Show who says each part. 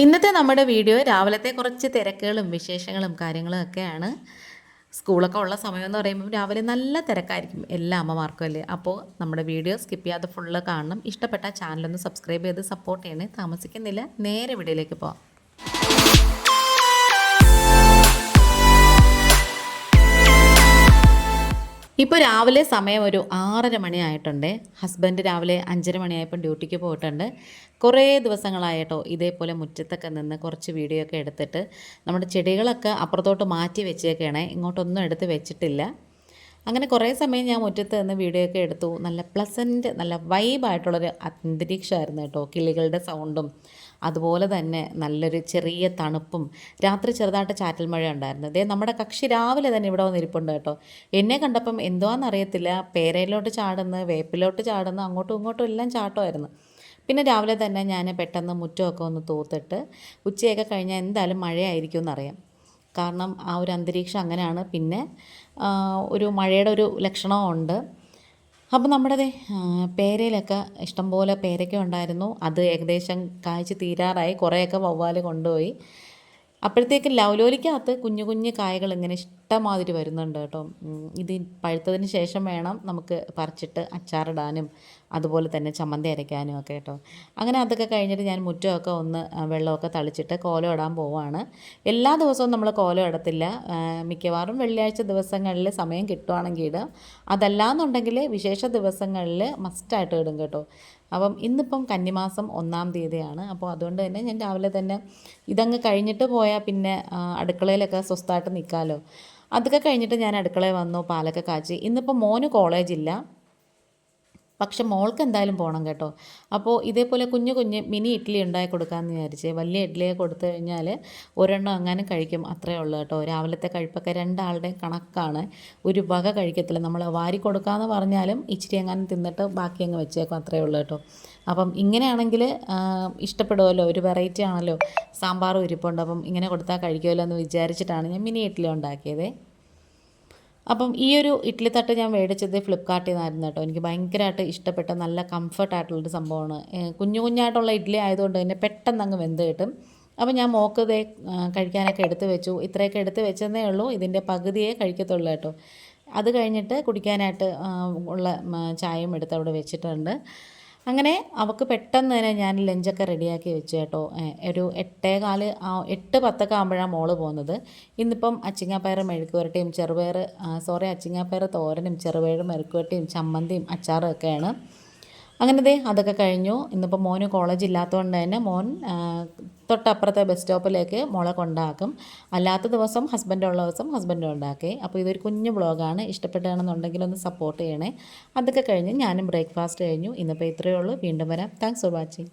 Speaker 1: ഇന്നത്തെ നമ്മുടെ വീഡിയോ രാവിലത്തെ കുറച്ച് തിരക്കുകളും വിശേഷങ്ങളും കാര്യങ്ങളും ഒക്കെയാണ്. സ്കൂളൊക്കെ ഉള്ള സമയം എന്ന് പറയുമ്പോൾ രാവിലെ നല്ല തിരക്കായിരിക്കും എല്ലാ അമ്മമാർക്കും അല്ലേ? അപ്പോൾ നമ്മുടെ വീഡിയോ സ്കിപ്പ് ചെയ്യാതെ ഫുള്ള് കാണണം. ഇഷ്ടപ്പെട്ട ചാനലൊന്ന് സബ്സ്ക്രൈബ് ചെയ്ത് സപ്പോർട്ട് ചെയ്യണേ. താമസിക്കുന്നില്ല. നേരെ വീഡിയോയിലേക്ക് പോവാം. ഇപ്പോൾ രാവിലെ സമയം ഒരു ആറര മണിയായിട്ടുണ്ട് ഹസ്ബൻഡ് രാവിലെ അഞ്ചര മണിയായപ്പോൾ ഡ്യൂട്ടിക്ക് പോയിട്ടുണ്ട്. കുറേ ദിവസങ്ങളായിട്ടോ ഇതേപോലെ മുറ്റത്തൊക്കെ നിന്ന് കുറച്ച് വീഡിയോ ഒക്കെ എടുത്തിട്ട് നമ്മുടെ ചെടികളൊക്കെ അപ്പുറത്തോട്ട് മാറ്റി വെച്ചേക്കാണ്. ഇങ്ങോട്ടൊന്നും എടുത്ത് വെച്ചിട്ടില്ല. അങ്ങനെ കുറേ സമയം ഞാൻ മുറ്റത്ത് നിന്ന് വീഡിയോ ഒക്കെ എടുത്തു. നല്ല പ്ലസന്റ് നല്ല വൈബായിട്ടുള്ളൊരു അന്തരീക്ഷമായിരുന്നു കേട്ടോ. കിളികളുടെ സൗണ്ടും അതുപോലെ തന്നെ നല്ലൊരു ചെറിയ തണുപ്പും. രാത്രി ചെറുതായിട്ട് ചാറ്റൽ മഴ ഉണ്ടായിരുന്നു. അതേ നമ്മുടെ കക്ഷി രാവിലെ തന്നെ ഇവിടെ വന്നിരിപ്പുണ്ട് കേട്ടോ. എന്നെ കണ്ടപ്പം എന്തുവാണെന്നറിയത്തില്ല പേരയിലോട്ട് ചാടുന്നു വേപ്പിലോട്ട് ചാടുന്നു അങ്ങോട്ടും ഇങ്ങോട്ടും എല്ലാം ചാട്ടമായിരുന്നു. പിന്നെ രാവിലെ തന്നെ ഞാൻ പെട്ടെന്ന് മുറ്റമൊക്കെ ഒന്ന് തൂത്തിട്ട് ഉച്ചയൊക്കെ കഴിഞ്ഞാൽ എന്തായാലും മഴയായിരിക്കും എന്നറിയാം കാരണം ആ ഒരു അന്തരീക്ഷം അങ്ങനെയാണ്. പിന്നെ ഒരു മഴയുടെ ഒരു ലക്ഷണമുണ്ട് അപ്പോൾ നമ്മുടെ പേരയിലൊക്കെ ഇഷ്ടംപോലെ പേരയ്ക്ക ഉണ്ടായിരുന്നു. അത് ഏകദേശം കായ്ച്ച് തീരാറായി. കുറേയൊക്കെ വവ്വാൽ കൊണ്ടുപോയി. അപ്പോഴത്തേക്ക് ലൗലോലിക്കകത്ത് കുഞ്ഞു കുഞ്ഞു കായകൾ ഇങ്ങനെ ഇഷ്ടമാതിരി വരുന്നുണ്ട് കേട്ടോ. ഇത് പഴുത്തതിന് ശേഷം വേണം നമുക്ക് പറിച്ചിട്ട് അച്ചാറിടാനും അതുപോലെ തന്നെ ചമ്മന്തി അരയ്ക്കാനും ഒക്കെ കേട്ടോ. അങ്ങനെ അതൊക്കെ കഴിഞ്ഞിട്ട് ഞാൻ മുറ്റമൊക്കെ ഒന്ന് വെള്ളമൊക്കെ തളിച്ചിട്ട് കോലം ഇടാൻ പോവാണ്. എല്ലാ ദിവസവും നമ്മൾ കോലം ഇടത്തില്ല. മിക്കവാറും വെള്ളിയാഴ്ച ദിവസങ്ങളിൽ സമയം കിട്ടുവാണെങ്കിൽ ഇടുക അതല്ലാന്നുണ്ടെങ്കിൽ വിശേഷ ദിവസങ്ങളിൽ മസ്റ്റായിട്ട് ഇടും കേട്ടോ. അപ്പം ഇന്നിപ്പം കന്നിമാസം ഒന്നാം തീയതിയാണ്. അപ്പോൾ അതുകൊണ്ട് തന്നെ ഞാൻ രാവിലെ തന്നെ ഇതങ്ങ് കഴിഞ്ഞിട്ട് പോയാൽ പിന്നെ അടുക്കളയിലൊക്കെ സ്വസ്ഥമായിട്ട് നിൽക്കാമല്ലോ അതൊക്കെ കഴിഞ്ഞിട്ട് ഞാൻ അടുക്കളയിൽ വന്നു പാലൊക്കെ കാച്ചി. ഇന്നിപ്പോൾ മോന് കോളേജില്ല. പക്ഷെ മോൾക്ക് എന്തായാലും പോകണം കേട്ടോ. അപ്പോൾ ഇതേപോലെ കുഞ്ഞു കുഞ്ഞ് മിനി ഇഡ്ഡലി ഉണ്ടാക്കി കൊടുക്കാമെന്ന് വിചാരിച്ച് വലിയ ഇഡ്ഡലിയെ കൊടുത്തു കഴിഞ്ഞാൽ ഒരെണ്ണം അങ്ങനെ കഴിക്കും അത്രേ ഉള്ളൂ കേട്ടോ. രാവിലത്തെ കഴിപ്പൊക്കെ രണ്ടാളുടെയും കണക്കാണ്. ഒരു വക കഴിക്കത്തില്ല. നമ്മൾ വാരി കൊടുക്കാമെന്ന് പറഞ്ഞാലും ഇച്ചിരി എങ്ങാനും തിന്നിട്ട് ബാക്കി അങ്ങ് വെച്ചേക്കും അത്രേ ഉള്ളൂ കേട്ടോ. അപ്പം ഇങ്ങനെയാണെങ്കിൽ ഇഷ്ടപ്പെടുമല്ലോ ഒരു വെറൈറ്റി ആണല്ലോ. സാമ്പാറും ഇരിപ്പുണ്ട്. അപ്പം ഇങ്ങനെ കൊടുത്താൽ കഴിക്കുമല്ലോ എന്ന് വിചാരിച്ചിട്ടാണ് ഞാൻ മിനി ഇഡ്ഡലി ഉണ്ടാക്കിയത്. അപ്പം ഈ ഒരു ഇഡ്ഡലി തട്ട് ഞാൻ മേടിച്ചത് ഫ്ലിപ്കാർട്ടിൽ നിന്നായിരുന്നു കേട്ടോ. എനിക്ക് ഭയങ്കരമായിട്ട് ഇഷ്ടപ്പെട്ട നല്ല കംഫർട്ട് കംഫർട്ടായിട്ടുള്ളൊരു സംഭവമാണ്. കുഞ്ഞു കുഞ്ഞായിട്ടുള്ള ഇഡ്ഡലി ആയതുകൊണ്ട് തന്നെ പെട്ടെന്ന് അങ്ങ് വെന്ത് കിട്ടും. അപ്പം ഞാൻ മോക്ക് ദേ കഴിക്കാനൊക്കെ എടുത്ത് വെച്ചു. ഇത്രയൊക്കെ എടുത്ത് വെച്ചതേ ഉള്ളൂ. ഇതിന്റെ പകുതിയേ കഴിക്കത്തുള്ളൂ കേട്ടോ. അത് കഴിഞ്ഞിട്ട് കുടിക്കാനായിട്ട് ഉള്ള ചായയും എടുത്ത് അവിടെ വെച്ചിട്ടുണ്ട്. അങ്ങനെ അവൾക്ക് പെട്ടെന്ന് തന്നെ ഞാൻ ലഞ്ചൊക്കെ റെഡിയാക്കി വെച്ചു കേട്ടോ. ഒരു എട്ടേ കാൽ എട്ട് പത്തൊക്കെ ആകുമ്പോഴാണ് മോൾ പോകുന്നത് ഇന്നിപ്പം അച്ചിങ്ങാപ്പയർ മെഴുക്കുവരട്ടിയും ചെറുപയർ സോറി അച്ചിങ്ങാപ്പയർ തോരനും ചെറുപയർ മെഴുക്കുവരട്ടിയും ചമ്മന്തിയും അച്ചാറും ഒക്കെയാണ്. അങ്ങനെ ദേ അതൊക്കെ കഴിഞ്ഞു. ഇന്നിപ്പോൾ മോന് കോളേജ് ഇല്ലാത്തതുകൊണ്ട് തന്നെ മോൻ തൊട്ടപ്പുറത്തെ ബസ് സ്റ്റോപ്പിലേക്ക് മോളെ കൊണ്ടാക്കും. അല്ലാത്ത ദിവസം ഹസ്ബൻഡ് ഉള്ള ദിവസം ഹസ്ബൻഡ് ഉണ്ടാക്കി. അപ്പോൾ ഇതൊരു കുഞ്ഞു ബ്ലോഗാണ് ഇഷ്ടപ്പെട്ടാണെന്നുണ്ടെങ്കിൽ ഒന്ന് സപ്പോർട്ട് ചെയ്യണേ. അതൊക്കെ കഴിഞ്ഞ് ഞാനും ബ്രേക്ക്ഫാസ്റ്റ് കഴിഞ്ഞു. ഇന്നിപ്പോൾ ഇത്രയേ ഉള്ളൂ. വീണ്ടും വരാം. Thanks for watching